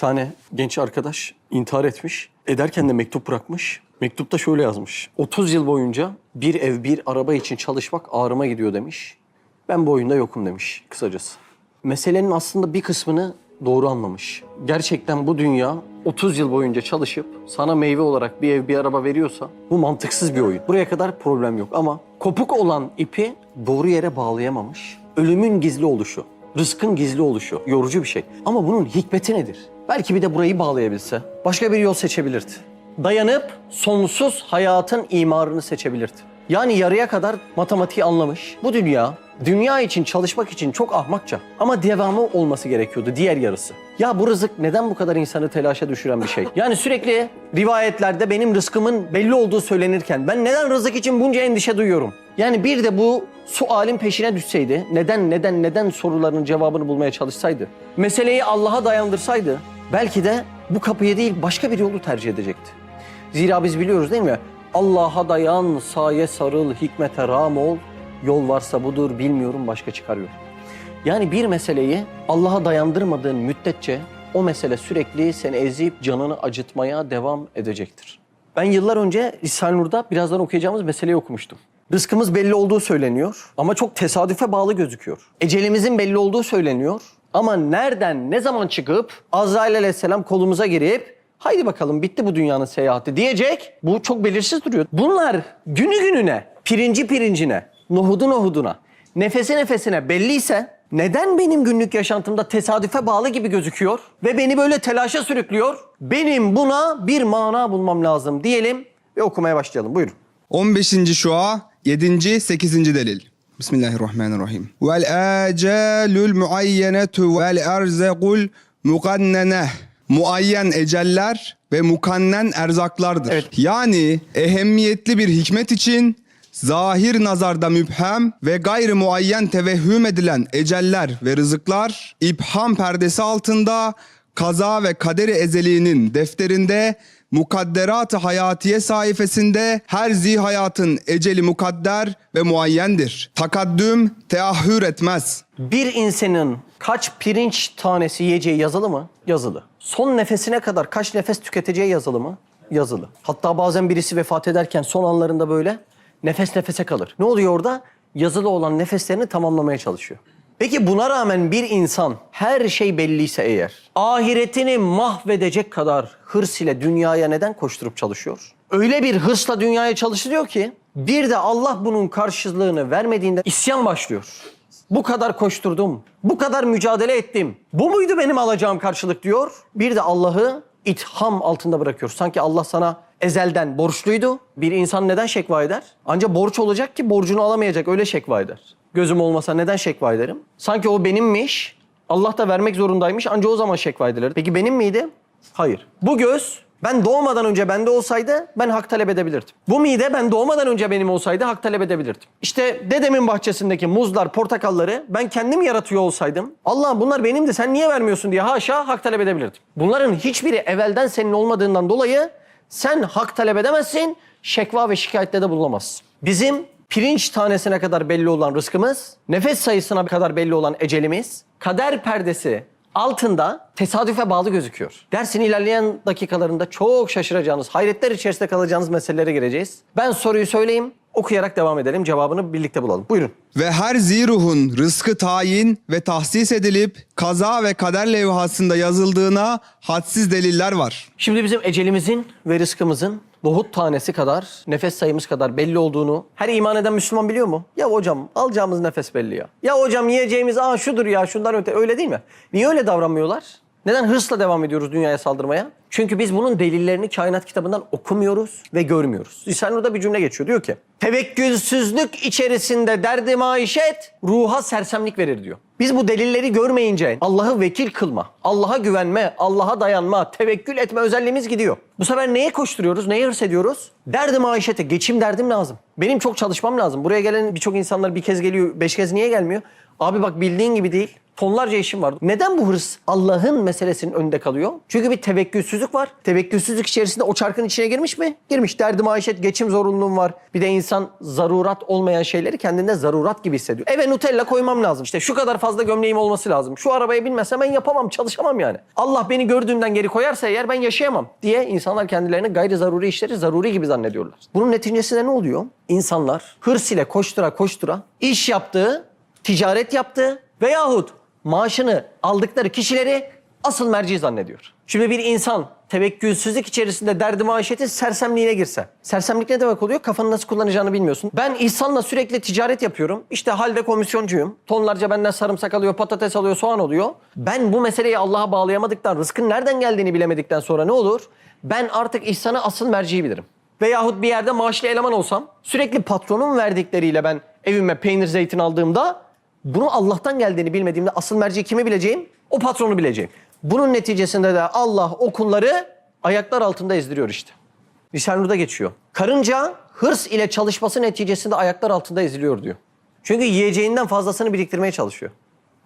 tane genç arkadaş intihar etmiş. Ederken de mektup bırakmış. Mektupta şöyle yazmış. 30 yıl boyunca bir ev bir araba için çalışmak ağrıma gidiyor demiş. Ben bu oyunda yokum demiş kısacası. Meselenin aslında bir kısmını doğru anlamış. Gerçekten bu dünya 30 yıl boyunca çalışıp sana meyve olarak bir ev bir araba veriyorsa bu mantıksız bir oyun. Buraya kadar problem yok ama kopuk olan ipi doğru yere bağlayamamış. Ölümün gizli oluşu, rızkın gizli oluşu yorucu bir şey. Ama bunun hikmeti nedir? Belki bir de burayı bağlayabilse başka bir yol seçebilirdi. Dayanıp sonsuz hayatın imarını seçebilirdi. Yani yarıya kadar matematiği anlamış. Bu dünya, dünya için çalışmak için çok ahmakça. Ama devamı olması gerekiyordu diğer yarısı. Ya bu rızık neden bu kadar insanı telaşa düşüren bir şey? Yani sürekli rivayetlerde benim rızkımın belli olduğu söylenirken ben neden rızık için bunca endişe duyuyorum? Yani bir de bu sualin peşine düşseydi, neden neden neden sorularının cevabını bulmaya çalışsaydı, meseleyi Allah'a dayandırsaydı belki de bu kapıyı değil başka bir yolu tercih edecekti. Zira biz biliyoruz değil mi? Allah'a dayan, saye sarıl, hikmete ram ol. Yol varsa budur, bilmiyorum başka çıkar yol. Yani bir meseleyi Allah'a dayandırmadığın müddetçe o mesele sürekli seni ezip canını acıtmaya devam edecektir. Ben yıllar önce Risale-i Nur'da birazdan okuyacağımız meseleyi okumuştum. Rızkımız belli olduğu söyleniyor ama çok tesadüfe bağlı gözüküyor. Ecelimizin belli olduğu söyleniyor ama nereden, ne zaman çıkıp Azrail aleyhisselam kolumuza girip haydi bakalım bitti bu dünyanın seyahati diyecek. Bu çok belirsiz duruyor. Bunlar günü gününe, pirinci pirincine, nohudu nohuduna, nefesi nefesine belliyse neden benim günlük yaşantımda tesadüfe bağlı gibi gözüküyor ve beni böyle telaşa sürüklüyor? Benim buna bir mana bulmam lazım diyelim ve okumaya başlayalım. Buyurun. 15. şua 7. 8. delil. Bismillahirrahmanirrahim. Vel acelul muayyenetu vel erzekul mukannene. Muayyen eceller ve mukannen erzaklardır. Evet. Yani ehemmiyetli bir hikmet için zahir nazarda müphem ve gayrı muayyen tevehhüm edilen eceller ve rızıklar ibham perdesi altında kaza ve kaderi ezeliğinin defterinde mukadderat-ı hayatiye sayfasında her zi hayatın eceli mukadder ve muayyendir. Takaddüm teahhür etmez. Bir insanın kaç pirinç tanesi yiyeceği yazılı mı? Yazılı. Son nefesine kadar kaç nefes tüketeceği yazılı mı? Yazılı. Hatta bazen birisi vefat ederken son anlarında böyle nefes nefese kalır. Ne oluyor orada? Yazılı olan nefeslerini tamamlamaya çalışıyor. Peki buna rağmen bir insan her şey belliyse eğer ahiretini mahvedecek kadar hırs ile dünyaya neden koşturup çalışıyor? Öyle bir hırsla dünyaya çalışılıyor ki bir de Allah bunun karşılığını vermediğinde isyan başlıyor. Bu kadar koşturdum, bu kadar mücadele ettim. Bu muydu benim alacağım karşılık diyor. Bir de Allah'ı itham altında bırakıyor. Sanki Allah sana ezelden borçluydu. Bir insan neden şekva eder? Ancak borç olacak ki borcunu alamayacak öyle şekva eder. Gözüm olmasa neden şekva ederim? Sanki o benimmiş. Allah da vermek zorundaymış ancak o zaman şekva edilir. Peki benim miydi? Hayır. Bu göz ben doğmadan önce bende olsaydı ben hak talep edebilirdim. Bu mide ben doğmadan önce benim olsaydı hak talep edebilirdim. İşte dedemin bahçesindeki muzlar, portakalları ben kendim yaratıyor olsaydım Allah'ım bunlar benimdi sen niye vermiyorsun diye haşa hak talep edebilirdim. Bunların hiçbiri evvelden senin olmadığından dolayı sen hak talep edemezsin, şekva ve şikayette de bulunamazsın. Bizim pirinç tanesine kadar belli olan rızkımız, nefes sayısına kadar belli olan ecelimiz, kader perdesi altında tesadüfe bağlı gözüküyor. Dersin ilerleyen dakikalarında çok şaşıracağınız, hayretler içerisinde kalacağınız meselelere gireceğiz. Ben soruyu söyleyeyim, okuyarak devam edelim. Cevabını birlikte bulalım. Buyurun. Ve her ziruhun rızkı tayin ve tahsis edilip kaza ve kader levhasında yazıldığına hadsiz deliller var. Şimdi bizim ecelimizin ve rızkımızın nohut tanesi kadar, nefes sayımız kadar belli olduğunu her iman eden Müslüman biliyor mu? Ya hocam alacağımız nefes belli ya. Ya hocam yiyeceğimiz aa şudur ya şundan öte öyle değil mi? Niye öyle davranmıyorlar? Neden hırsla devam ediyoruz dünyaya saldırmaya? Çünkü biz bunun delillerini kainat kitabından okumuyoruz ve görmüyoruz. Risale-i Nur'da bir cümle geçiyor. Diyor ki, tevekkülsüzlük içerisinde derdi maişet ruha sersemlik verir diyor. Biz bu delilleri görmeyince Allah'ı vekil kılma, Allah'a güvenme, Allah'a dayanma, tevekkül etme özelliğimiz gidiyor. Bu sefer neye koşturuyoruz, neye hırs ediyoruz? Derdi maişete, geçim derdim lazım. Benim çok çalışmam lazım. Buraya gelen birçok insanlar bir kez geliyor, beş kez niye gelmiyor? Abi bak bildiğin gibi değil. Tonlarca işim var. Neden bu hırs Allah'ın meselesinin önünde kalıyor? Çünkü bir tevekkülsüzlük var. Tevekkülsüzlük içerisinde o çarkın içine girmiş mi? Girmiş. Derdi maişet, geçim zorunluluğum var. Bir de insan zarurat olmayan şeyleri kendinde zarurat gibi hissediyor. Eve Nutella koymam lazım. İşte şu kadar fazla gömleğim olması lazım. Şu arabaya binmezsem ben yapamam, çalışamam yani. Allah beni gördüğünden geri koyarsa eğer ben yaşayamam diye insanlar kendilerini gayri zaruri işleri zaruri gibi zannediyorlar. Bunun neticesinde ne oluyor? İnsanlar hırs ile koştura koştura iş yaptığı, ticaret yaptığı veyahut maaşını aldıkları kişileri asıl merci zannediyor. Şimdi bir insan tevekkülsüzlük içerisinde derdi maişeti sersemliğine girse. Sersemlik ne demek oluyor? Kafanı nasıl kullanacağını bilmiyorsun. Ben İhsan'la sürekli ticaret yapıyorum. İşte halde komisyoncuyum. Tonlarca benden sarımsak alıyor, patates alıyor, soğan oluyor. Ben bu meseleyi Allah'a bağlayamadıktan, rızkın nereden geldiğini bilemedikten sonra ne olur? Ben artık İhsan'ı asıl merciyi bilirim. Veyahut bir yerde maaşlı eleman olsam sürekli patronun verdikleriyle ben evime peynir zeytin aldığımda bunu Allah'tan geldiğini bilmediğimde asıl merci kimi bileceğim? O patronu bileceğim. Bunun neticesinde de Allah o kulları ayaklar altında ezdiriyor işte. Risale-i Nur'da geçiyor. Karınca hırs ile çalışması neticesinde ayaklar altında eziliyor diyor. Çünkü yiyeceğinden fazlasını biriktirmeye çalışıyor.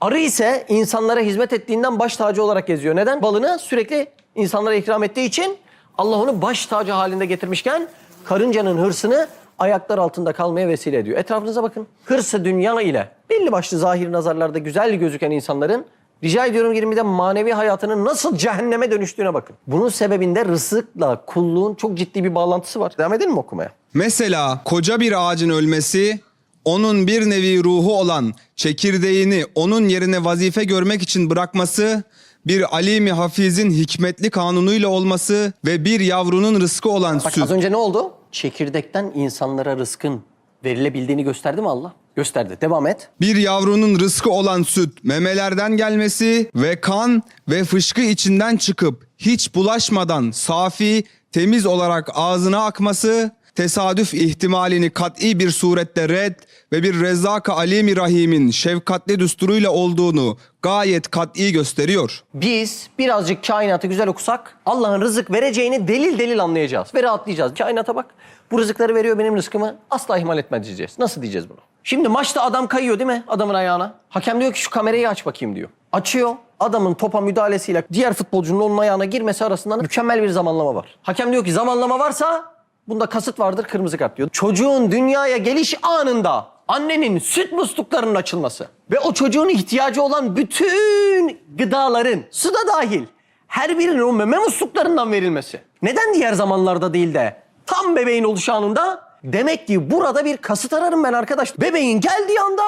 Arı ise insanlara hizmet ettiğinden baş tacı olarak geziyor. Neden? Balını sürekli insanlara ikram ettiği için Allah onu baş tacı halinde getirmişken karıncanın hırsını ayaklar altında kalmaya vesile ediyor. Etrafınıza bakın. Hırsı dünya ile belli başlı zahir nazarlarda güzel gözüken insanların rica ediyorum 20'de manevi hayatının nasıl cehenneme dönüştüğüne bakın. Bunun sebebinde rızıkla kulluğun çok ciddi bir bağlantısı var. Devam edelim mi okumaya? Mesela koca bir ağacın ölmesi, onun bir nevi ruhu olan çekirdeğini onun yerine vazife görmek için bırakması, bir alimi hafizin hikmetli kanunuyla olması ve bir yavrunun rızkı olan Bak süt. az önce ne oldu? Çekirdekten insanlara rızkın verilebildiğini gösterdi mi Allah? Gösterdi. Devam et. Bir yavrunun rızkı olan süt memelerden gelmesi ve kan ve fışkı içinden çıkıp hiç bulaşmadan safi, temiz olarak ağzına akması, tesadüf ihtimalini kat'i bir surette red ve bir rezzak-ı alimi rahimin şefkatli düsturuyla olduğunu gayet kat'i gösteriyor. Biz birazcık kainatı güzel okusak Allah'ın rızık vereceğini delil delil anlayacağız ve rahatlayacağız. Kainata bak. Bu rızıkları veriyor benim rızkımı asla ihmal etme diyeceğiz. Nasıl diyeceğiz bunu? Şimdi maçta adam kayıyor değil mi adamın ayağına? Hakem diyor ki şu kamerayı aç bakayım diyor. Açıyor. Adamın topa müdahalesiyle diğer futbolcunun onun ayağına girmesi arasında mükemmel bir zamanlama var. Hakem diyor ki zamanlama varsa bunda kasıt vardır kırmızı kart diyor. Çocuğun dünyaya geliş anında annenin süt musluklarının açılması ve o çocuğun ihtiyacı olan bütün gıdaların su da dahil her birinin o meme musluklarından verilmesi. Neden diğer zamanlarda değil de tam bebeğin oluşu anında? Demek ki burada bir kasıt ararım ben arkadaş. Bebeğin geldiği anda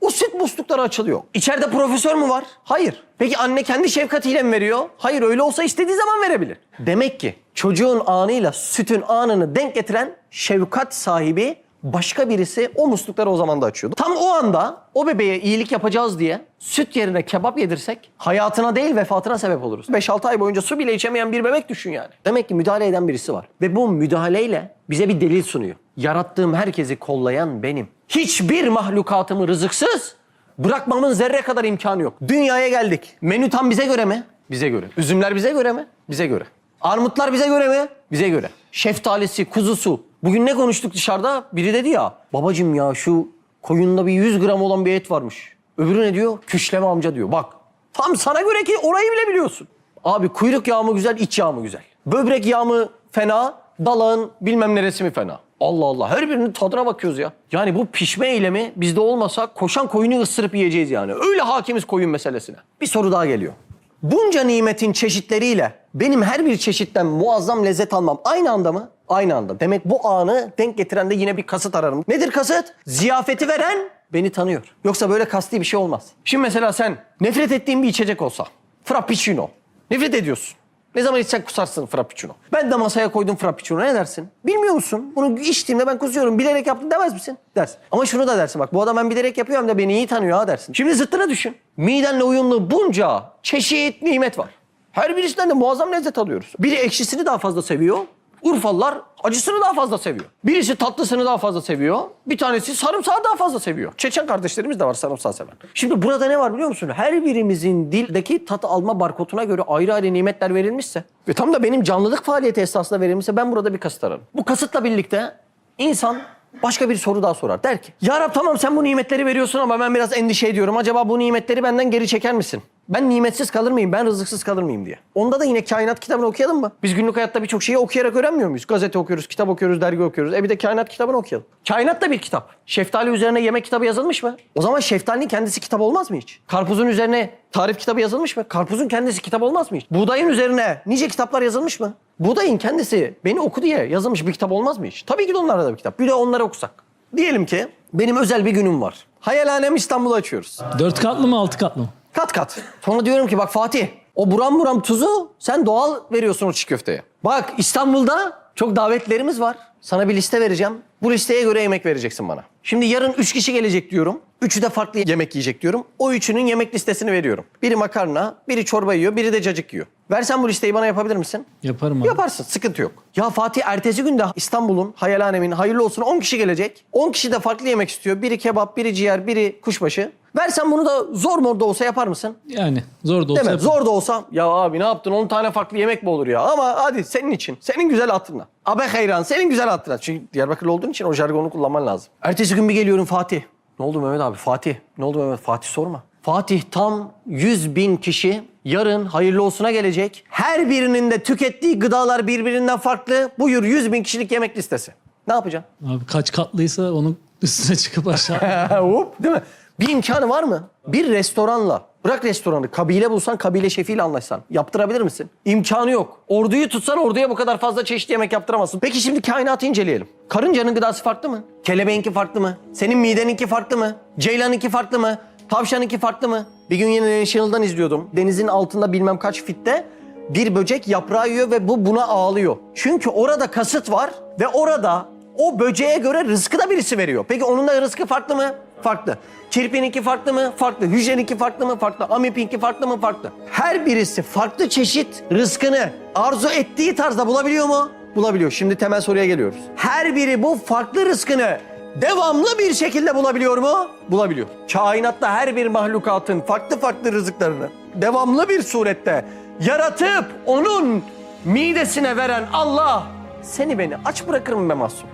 o süt muslukları açılıyor. İçeride profesör mü var? Hayır. Peki anne kendi şefkatiyle mi veriyor? Hayır öyle olsa istediği zaman verebilir. Demek ki çocuğun anıyla sütün anını denk getiren şefkat sahibi başka birisi o muslukları o zaman da açıyordu. Tam o anda o bebeğe iyilik yapacağız diye süt yerine kebap yedirsek hayatına değil vefatına sebep oluruz. 5-6 ay boyunca su bile içemeyen bir bebek düşün yani. Demek ki müdahale eden birisi var. Ve bu müdahaleyle bize bir delil sunuyor. Yarattığım herkesi kollayan benim. Hiçbir mahlukatımı rızıksız bırakmamın zerre kadar imkanı yok. Dünyaya geldik. Menü tam bize göre mi? Bize göre. Üzümler bize göre mi? Bize göre. Armutlar bize göre mi? Bize göre. Şeftalisi, kuzusu. Bugün ne konuştuk dışarıda? Biri dedi ya, babacım ya şu koyunda bir 100 gram olan bir et varmış. Öbürü ne diyor? Küşleme amca diyor. Bak tam sana göre ki orayı bile biliyorsun. Abi kuyruk yağı mı güzel, iç yağı mı güzel? Böbrek yağı mı fena, dalağın bilmem neresi mi fena? Allah Allah her birinin tadına bakıyoruz ya. Yani bu pişme eylemi bizde olmasa koşan koyunu ısırıp yiyeceğiz yani. Öyle hakimiz koyun meselesine. Bir soru daha geliyor. Bunca nimetin çeşitleriyle benim her bir çeşitten muazzam lezzet almam aynı anda mı? Aynı anda. Demek bu anı denk getiren de yine bir kasıt ararım. Nedir kasıt? Ziyafeti veren beni tanıyor. Yoksa böyle kasti bir şey olmaz. Şimdi mesela sen nefret ettiğin bir içecek olsa. Frappuccino. Nefret ediyorsun. Ne zaman içsen kusarsın frappuccino. Ben de masaya koydum frappuccino ne dersin? Bilmiyor musun? Bunu içtiğimde ben kusuyorum. Bilerek yaptım demez misin? Dersin. Ama şunu da dersin bak bu adam ben bilerek yapıyorum da beni iyi tanıyor ha dersin. Şimdi zıttına düşün. Midenle uyumlu bunca çeşit nimet var. Her birisinden de muazzam lezzet alıyoruz. Biri ekşisini daha fazla seviyor. Urfalılar acısını daha fazla seviyor. Birisi tatlısını daha fazla seviyor. Bir tanesi sarımsağı daha fazla seviyor. Çeçen kardeşlerimiz de var sarımsağı seven. Şimdi burada ne var biliyor musun? Her birimizin dildeki tat alma barkoduna göre ayrı ayrı nimetler verilmişse ve tam da benim canlılık faaliyeti esasında verilmişse ben burada bir kasıt ararım. Bu kasıtla birlikte insan başka bir soru daha sorar. Der ki Ya Rab tamam sen bu nimetleri veriyorsun ama ben biraz endişe ediyorum. Acaba bu nimetleri benden geri çeker misin? Ben nimetsiz kalır mıyım? Ben rızıksız kalır mıyım diye. Onda da yine kainat kitabını okuyalım mı? Biz günlük hayatta birçok şeyi okuyarak öğrenmiyor muyuz? Gazete okuyoruz, kitap okuyoruz, dergi okuyoruz. E bir de kainat kitabını okuyalım. Kainat da bir kitap. Şeftali üzerine yemek kitabı yazılmış mı? O zaman şeftalinin kendisi kitap olmaz mı hiç? Karpuzun üzerine tarif kitabı yazılmış mı? Karpuzun kendisi kitap olmaz mı hiç? Buğdayın üzerine nice kitaplar yazılmış mı? Buğdayın kendisi beni oku diye yazılmış bir kitap olmaz mı hiç? Tabii ki de onlarda da bir kitap. Bir de onları okusak. Diyelim ki benim özel bir günüm var. Hayalhanem İstanbul'u açıyoruz. Dört katlı mı altı katlı mı? Kat kat. Sonra diyorum ki bak Fatih o buram buram tuzu sen doğal veriyorsun o çiğ köfteye. Bak İstanbul'da çok davetlerimiz var. Sana bir liste vereceğim. Bu listeye göre yemek vereceksin bana. Şimdi yarın üç kişi gelecek diyorum. Üçü de farklı yemek yiyecek diyorum. O üçünün yemek listesini veriyorum. Biri makarna, biri çorba yiyor, biri de cacık yiyor. Versen bu listeyi bana yapabilir misin? Yaparım abi. Yaparsın sıkıntı yok. Ya Fatih ertesi günde İstanbul'un hayalhanemin hayırlı olsun 10 kişi gelecek. 10 kişi de farklı yemek istiyor. Biri kebap, biri ciğer, biri kuşbaşı. Versen bunu da zor mor da olsa yapar mısın? Yani zor da olsa Değil mi? Zor da olsa ya abi ne yaptın 10 tane farklı yemek mi olur ya? Ama hadi senin için. Senin güzel hatırına. Abe hayran senin güzel hatırına. Çünkü Diyarbakırlı olduğun için o jargonu kullanman lazım. Ertesi gün bir geliyorum Fatih. Ne oldu Mehmet abi? Fatih. Ne oldu Mehmet? Fatih sorma. Fatih tam 100 bin kişi yarın hayırlı olsuna gelecek. Her birinin de tükettiği gıdalar birbirinden farklı. Buyur 100 bin kişilik yemek listesi. Ne yapacaksın? Abi kaç katlıysa onun üstüne çıkıp aşağı. Hop, değil mi? Bir imkanı var mı? Bir restoranla, bırak restoranı, kabile bulsan kabile şefiyle anlaşsan yaptırabilir misin? İmkanı yok. Orduyu tutsan orduya bu kadar fazla çeşitli yemek yaptıramazsın. Peki şimdi kainatı inceleyelim. Karıncanın gıdası farklı mı? Kelebeğinki farklı mı? Senin mideninki farklı mı? Ceylanınki farklı mı? Tavşanınki farklı mı? Bir gün yine National'dan izliyordum. Denizin altında bilmem kaç fitte bir böcek yaprağı yiyor ve bu buna ağlıyor. Çünkü orada kasıt var ve orada o böceğe göre rızkı da birisi veriyor. Peki onun da rızkı farklı mı? Farklı. Kirpininki farklı mı? Farklı. Hücreninki farklı mı? Farklı. Amipinki farklı mı? Farklı. Her birisi farklı çeşit rızkını arzu ettiği tarzda bulabiliyor mu? Bulabiliyor. Şimdi temel soruya geliyoruz. Her biri bu farklı rızkını devamlı bir şekilde bulabiliyor mu? Bulabiliyor. Kainatta her bir mahlukatın farklı farklı rızıklarını devamlı bir surette yaratıp onun midesine veren Allah seni beni aç bırakır mı be mahzun?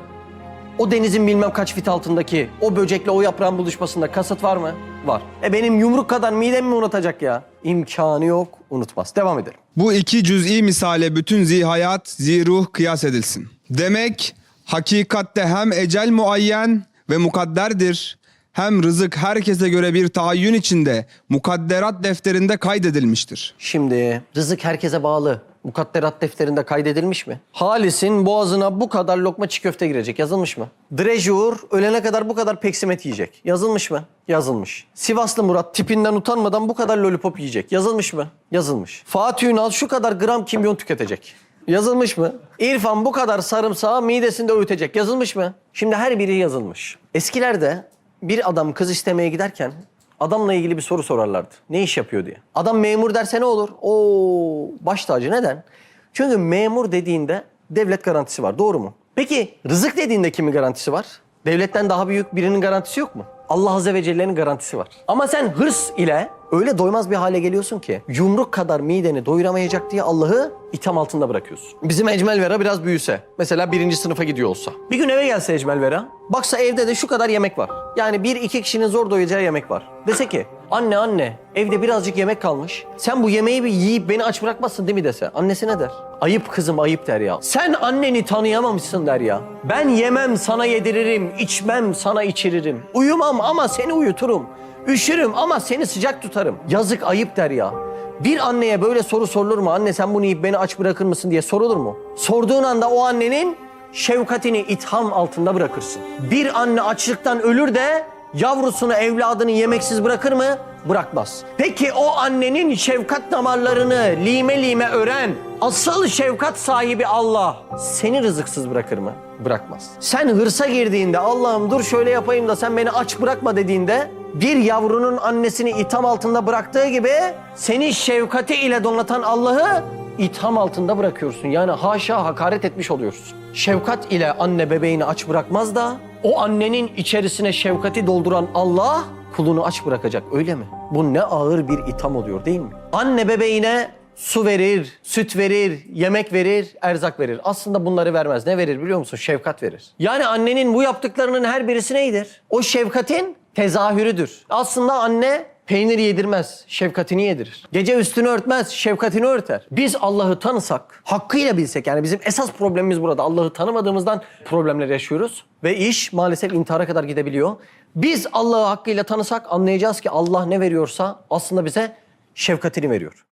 O denizin bilmem kaç fit altındaki o böcekle o yaprağın buluşmasında kasıt var mı? Var. E benim yumruk kadar midemi mi unutacak ya? İmkanı yok, unutmaz. Devam edelim. Bu iki cüz'i misale bütün zihayat, ziruh kıyas edilsin. Demek hakikatte hem ecel muayyen ve mukadderdir, hem rızık herkese göre bir tahayyün içinde mukadderat defterinde kaydedilmiştir. Şimdi rızık herkese bağlı. Mukadderat defterinde kaydedilmiş mi? Halis'in boğazına bu kadar lokma çiğ köfte girecek. Yazılmış mı? Drejur ölene kadar bu kadar peksimet yiyecek. Yazılmış mı? Yazılmış. Sivaslı Murat tipinden utanmadan bu kadar lollipop yiyecek. Yazılmış mı? Yazılmış. Fatih Ünal şu kadar gram kimyon tüketecek. Yazılmış mı? İrfan bu kadar sarımsağı midesinde öğütecek. Yazılmış mı? Şimdi her biri yazılmış. Eskilerde bir adam kız istemeye giderken adamla ilgili bir soru sorarlardı. Ne iş yapıyor diye. Adam memur derse ne olur? Oo baş tacı neden? Çünkü memur dediğinde devlet garantisi var. Doğru mu? Peki rızık dediğinde kimin garantisi var? Devletten daha büyük birinin garantisi yok mu? Allah Azze ve Celle'nin garantisi var. Ama sen hırs ile öyle doymaz bir hale geliyorsun ki yumruk kadar mideni doyuramayacak diye Allah'ı itham altında bırakıyorsun. Bizim Ecmel Vera biraz büyüse. Mesela birinci sınıfa gidiyor olsa. Bir gün eve gelse Ecmel Vera. Baksa evde de şu kadar yemek var. Yani bir iki kişinin zor doyacağı yemek var. Dese ki anne anne evde birazcık yemek kalmış. Sen bu yemeği bir yiyip beni aç bırakmazsın değil mi dese. Annesi ne der? Ayıp kızım ayıp der ya. Sen anneni tanıyamamışsın der ya. Ben yemem sana yediririm, içmem sana içiririm. Uyumam ama seni uyuturum. Üşürüm ama seni sıcak tutarım. Yazık ayıp der ya. Bir anneye böyle soru sorulur mu? Anne sen bunu yiyip beni aç bırakır mısın diye sorulur mu? Sorduğun anda o annenin şefkatini itham altında bırakırsın. Bir anne açlıktan ölür de yavrusunu, evladını yemeksiz bırakır mı? Bırakmaz. Peki o annenin şefkat damarlarını lime lime ören asıl şefkat sahibi Allah seni rızıksız bırakır mı? Bırakmaz. Sen hırsa girdiğinde Allah'ım dur şöyle yapayım da sen beni aç bırakma dediğinde bir yavrunun annesini itham altında bıraktığı gibi seni şefkati ile donatan Allah'ı itham altında bırakıyorsun. Yani haşa hakaret etmiş oluyorsun. Şefkat ile anne bebeğini aç bırakmaz da o annenin içerisine şefkati dolduran Allah kulunu aç bırakacak öyle mi? Bu ne ağır bir itham oluyor değil mi? Anne bebeğine su verir, süt verir, yemek verir, erzak verir. Aslında bunları vermez. Ne verir biliyor musun? Şefkat verir. Yani annenin bu yaptıklarının her birisi neydir? O şefkatin tezahürüdür. Aslında anne peynir yedirmez, şefkatini yedirir. Gece üstünü örtmez, şefkatini örter. Biz Allah'ı tanısak, hakkıyla bilsek yani bizim esas problemimiz burada. Allah'ı tanımadığımızdan problemler yaşıyoruz. Ve iş maalesef intihara kadar gidebiliyor. Biz Allah'ı hakkıyla tanısak anlayacağız ki Allah ne veriyorsa aslında bize şefkatini veriyor.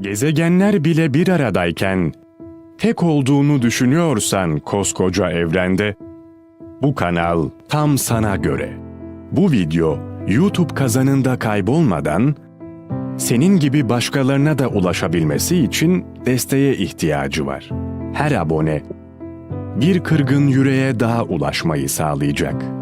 Gezegenler bile bir aradayken tek olduğunu düşünüyorsan koskoca evrende bu kanal tam sana göre. Bu video YouTube kazanında kaybolmadan senin gibi başkalarına da ulaşabilmesi için desteğe ihtiyacı var. Her abone bir kırgın yüreğe daha ulaşmayı sağlayacak.